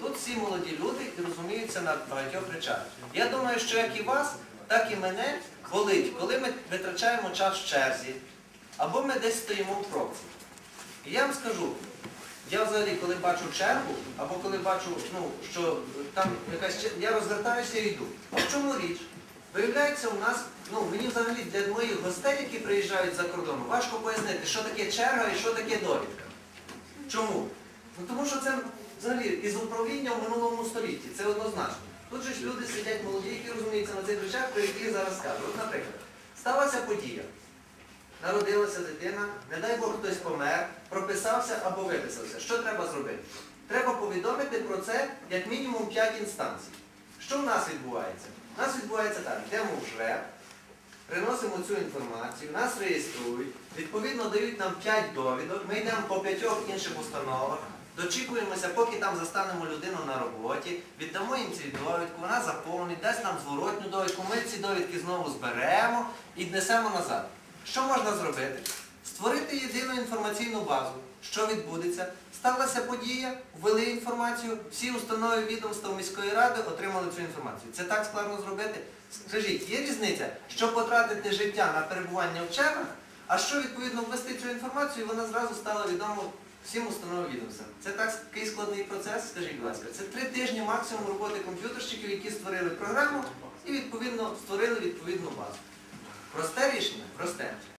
Тут всі молоді люди і розуміються на багатьох речах. Я думаю, що як і вас, так і мене болить, коли ми витрачаємо час в черзі, або ми десь стоїмо в пробці. І я вам скажу, я взагалі, коли бачу чергу, або коли бачу, ну, що там якась чер- я розвертаюся і йду. А в чому річ? Виявляється, у нас, ну мені взагалі для моїх гостей, які приїжджають за кордону, важко пояснити, що таке черга і що таке довідка. Чому? Ну тому що це взагалі із управління в минулому столітті, це однозначно. Тут же ж люди сидять молоді, які розуміються на цих речах, про які я зараз скажу. От, наприклад, сталася подія. Народилася дитина, не дай Бог хтось помер, прописався або виписався. Що треба зробити? Треба повідомити про це як мінімум 5 інстанцій. Що в нас відбувається? У нас відбувається так, йдемо в ЖРЕП, приносимо цю інформацію, нас реєструють, відповідно дають нам 5 довідок, ми йдемо по п'ятьох інших установах, дочікуємося, поки там застанемо людину на роботі, віддамо їм цю довідку, вона заповнить, дасть нам зворотню довідку, ми ці довідки знову зберемо і несемо назад. Що можна зробити? Створити єдину інформаційну базу. Що відбудеться? Сталася подія, ввели інформацію, всі установи відомства міської ради отримали цю інформацію. Це так складно зробити? Скажіть, є різниця, що потратити життя на перебування в чергах, а що відповідно ввести цю інформацію, і вона зразу стала відома всім установам відомствам. Це так такий складний процес, скажіть, будь ласка. Це три тижні максимум роботи комп'ютерщиків, які створили програму і відповідно створили відповідну базу. Просте рішення? Просте.